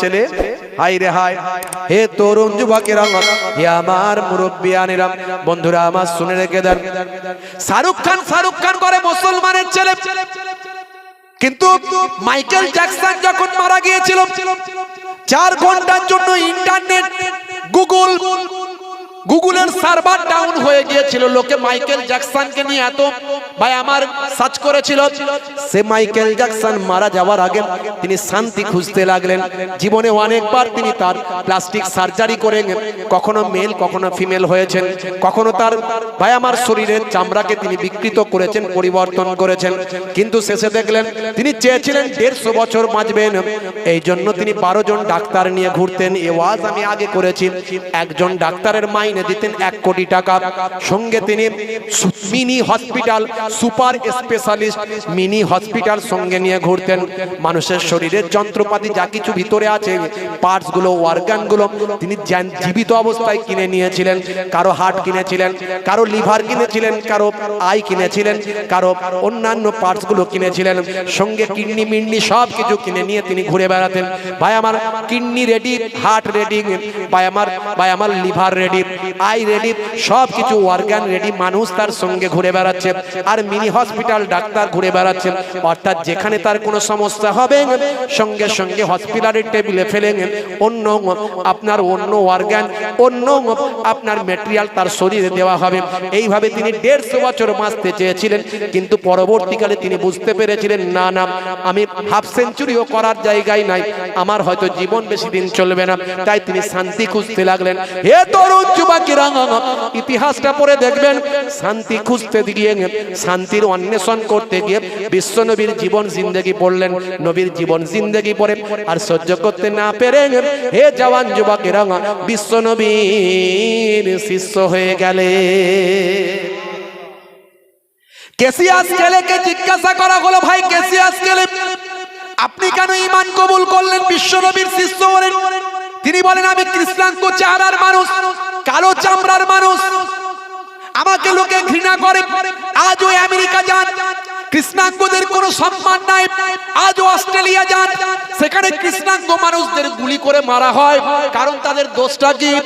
ছেলে। হাই রে হাই হে তরুণ যুবকেরা, হে আমার মুরব্বিয়ানেরা বন্ধুরা আমার শুনে রেখে দেন। শাহরুখ খান শাহরুখ খান করে মুসলমানের ছেলে। কিন্তু মাইকেল জ্যাকসন যখন মারা গিয়েছিল, চার ঘণ্টার জন্য ইন্টারনেট, গুগল গুগলের সার্ভার ডাউন হয়ে গিয়েছিল। লোকে মাইকেল জ্যাকসনকে নিয়ে এত ভাই আমার সার্চ করেছিল। সে মাইকেল জ্যাকসন মারা যাওয়ার আগে তিনি শান্তি খুঁজতে লাগলেন। জীবনে অনেকবার তিনি তার প্লাস্টিক সার্জারি করে কখনো মেল কখনো ফিমেল হয়েছেন। কখনো তার ভাই আমার শরীরের চামড়াকে তিনি বিকৃত করেছেন, পরিবর্তন করেছেন। কিন্তু শেষে দেখলেন তিনি চেয়েছিলেন দেড়শো বছর বাঁচবেন। এই জন্য তিনি বারো জন ডাক্তার নিয়ে ঘুরতেন। এ ওয়াজ আমি আগে করেছি। একজন ডাক্তারের মাইনে দিতেন এক কোটি টাকা। সঙ্গে তিনি mini hospital, super specialist mini hospital সঙ্গে নিয়ে ঘুরতেন। মানুষের শরীরের যন্ত্রপাতি যা কিছু ভিতরে আছে পার্টসগুলো অর্গানগুলো তিনি জীবিত অবস্থায় কিনে নিয়েছিলেন। কারও হার্ট কিনেছিলেন, কারও লিভার কিনেছিলেন, কারও আই কিনেছিলেন, কারও অন্যান্য পার্টসগুলো কিনেছিলেন। সঙ্গে কিডনি মিডনি সব কিছু কিনে নিয়ে তিনি ঘুরে বেড়াতেন। ভাই, আমার কিডনি রেডি হার্ট রেডি ভাই, আমার ভাই, আমার লিভার রেডি আই রেডি সব কিছু অর্গান রেডি মানুষ তার সঙ্গে ঘুরে বেড়াচ্ছে, আর মিনি হসপিটাল ডাক্তার ঘুরে অর্থাৎ যেখানে তার কোনো সমস্যা হবে, সঙ্গে সঙ্গে হসপিটালের টেবিলে ফেলেন অন্য আপনার অন্য অর্গান অন্য আপনার মেটেরিয়াল তার শরীরে দেওয়া হবে। এইভাবে তিনি দেড়শো বছর বাঁচতে চেয়েছিলেন, কিন্তু পরবর্তীকালে তিনি বুঝতে পেরেছিলেন, না না, আমি হাফ সেঞ্চুরিও করার জায়গায় নাই, আমার হয়তো জীবন বেশি দিন চলবে না। তাই তিনি শান্তি খুঁজতে লাগলেন। হে তরুণ ইতিহাসটা দেখবেন, শান্তি খুঁজতে গিয়ে, শান্তির অন্বেষণ করতে গিয়ে বিশ্ব নবীর জীবন পড়লেন, নবীর জীবন আর সহ্য করতে না পেরে, হে জওয়ান বিশ্ব নবীর শিষ্য হয়ে গেলে। কেসিয়াস কেলেকে জিজ্ঞাসা করা হলো, ভাই, কেসিয়াস কেলে আপনি কেন ইমান কবুল করলেন? বিশ্বনবীর শিষ্য হলেন। তিনি বলেন, আমি কৃষ্ণাঙ্গ চেহারার মানুষ, কালো চামড়ার মানুষ। আমাকে লোকে ঘৃণা করে। আজও আমেরিকা যান। কৃষ্ণাঙ্গদের কোনো সম্মান নাই। আজও অস্ট্রেলিয়া যান। সেখানে কৃষ্ণাঙ্গ মানুষদের গুলি করে মারা হয়। কারণ তাদের দোষটা কি?